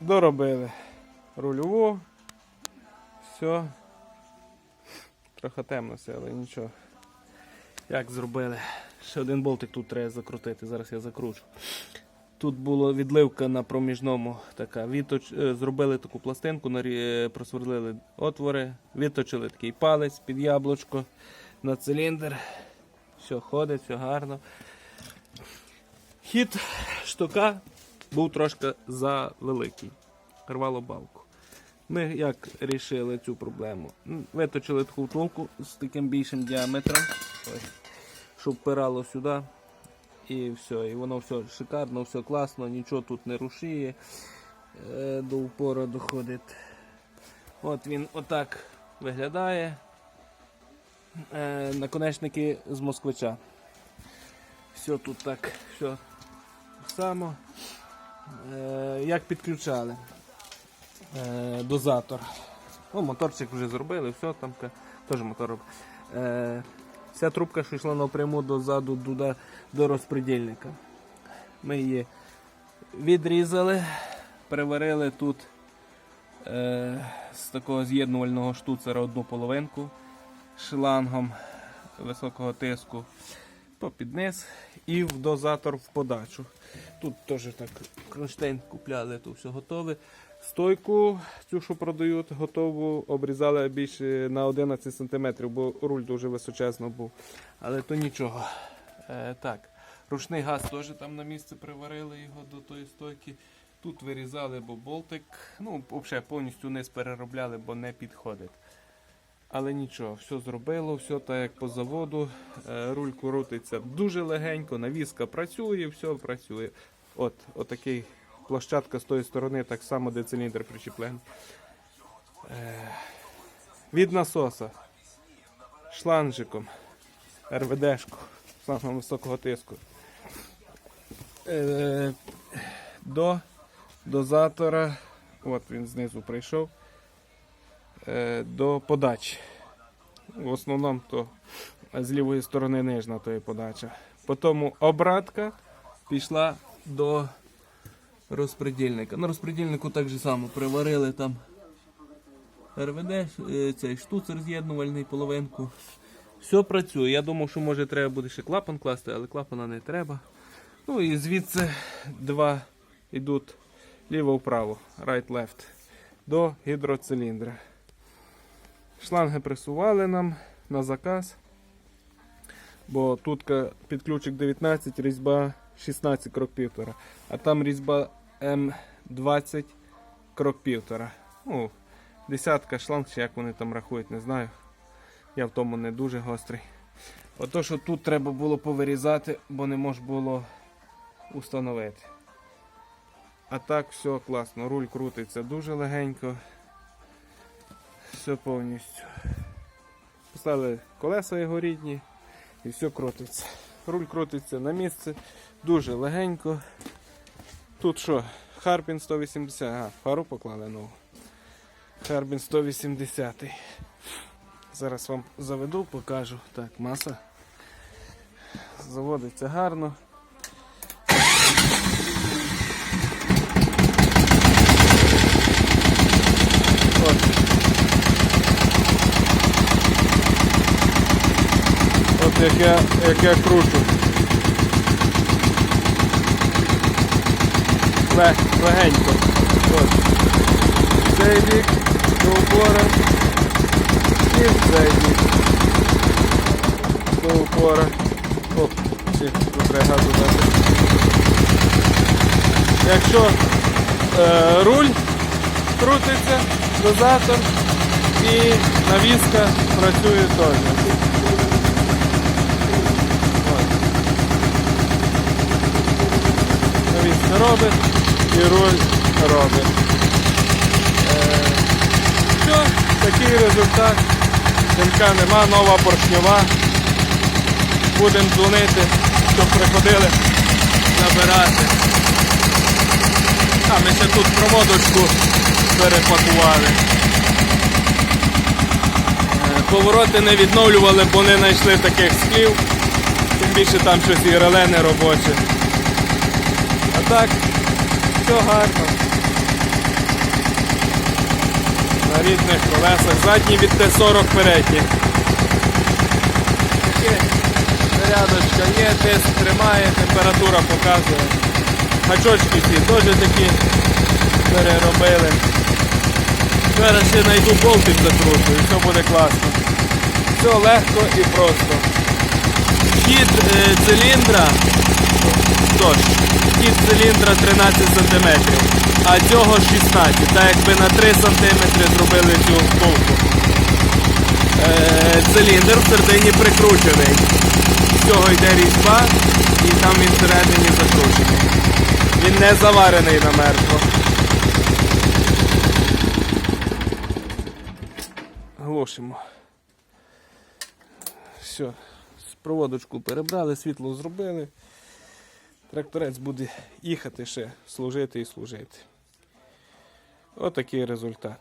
Доробили рульову. Все. Трохи темно все, але нічого. Як зробили? Ще один болтик тут треба закрутити, зараз я закручу. Тут була відливка на проміжному така. Відточ... е, Зробили таку пластинку, е, просверлили отвори, відточили такий палець під яблучко на циліндр. Все ходить, все гарно. Хід штука був трошки завеликий. Рвало балку. Ми як рішили цю проблему? Виточили таку втулку з таким більшим діаметром, щоб впирало сюди. І все. І воно все шикарно, все класно, нічого тут не рушіє. Е, До упору доходить. От він отак виглядає. Е, Наконечники з москвича. Все тут так, все само. Е, Як підключали? Е, Дозатор. Ну, моторчик вже зробили, все там теж мотор. роб- Е, Вся трубка що йшла напряму дозаду до, до розпредільника. Ми її відрізали, переварили тут е, з такого з'єднувального штуцера одну половинку шлангом високого тиску попід низ і в дозатор в подачу. Тут теж так кронштейн купляли, тут все готове. Стойку, цю, що продають, готову, обрізали більше на 11 см, бо руль дуже височезно був. Але то нічого. Е, так, ручний газ теж там на місце приварили його до тої стойки. Тут вирізали, бо болтик, ну, взагалі повністю низ переробляли, бо не підходить. Але нічого, все зробило, все так як по заводу. Е, Руль крутиться дуже легенько, навіска працює, все працює. От, отакий площадка з тої сторони, так само, де циліндр причіплений. Е, Від насоса шланжиком, РВДшку, шлангом високого тиску. Е, До дозатора, от він знизу прийшов до подачі. В основному то з лівої сторони нижня то є подача. Потім обратка пішла до розпредільника. На розпредільнику так же само приварили там РВД, е, цей штуцер з'єднувальний половинку. Все працює. Я думав, що може треба буде ще клапан класти, але клапана не треба. Ну і звідси два йдуть ліво-вправо, right-left, до гідроциліндра. Шланги присували нам на заказ. Бо тут під ключик 19, різьба 16 крок півтора. А там різьба М20 крок півтора. Ну, десятка шланг, чи як вони там рахують, не знаю. Я в тому не дуже гострий. Ото, що тут треба було повирізати, бо не можна було установити. А так все класно. Руль крутиться дуже легенько. Все повністю. Поставили колеса його рідні і все крутиться. Руль крутиться на місце, дуже легенько. Тут що? Харпін 180, ага, фару поклали нову. Харбін 180. Зараз вам заведу, покажу. Так, маса. Заводиться гарно. Як я, як я кручу. Лег, легенько. От. Цей бік до упора. І цей бік. До упора. Чи тут треба газу дати. Якщо е, руль крутиться, дозатор і навіска працює теж. От. Навіска робить і руль робить. Е, все, такий результат. Димка нема, нова поршньова. Будемо дзвонити, щоб приходили набирати. А, ми ще тут проводочку перепакували. Е, Повороти не відновлювали, бо не знайшли таких склів. Тим більше там щось і реле не робоче. А так, все гарно. На рідних колесах. Задні від Т-40 передні. Зарядочка є, тиск тримає, температура показує. Гачочки ці теж такі переробили. Зараз ще знайду болтик закручу і все буде класно. Все легко і просто. Хід е, циліндра дощ. Хід циліндра 13 см, а цього 16 Так якби на 3 см зробили цю втулку. Е, циліндр всередині прикручений. З цього йде різьба і там він всередині закручений. Він не заварений на мертво. Глушимо. Все. Проводочку перебрали, світло зробили. Тракторець буде їхати ще, служити і служити. Отакий результат.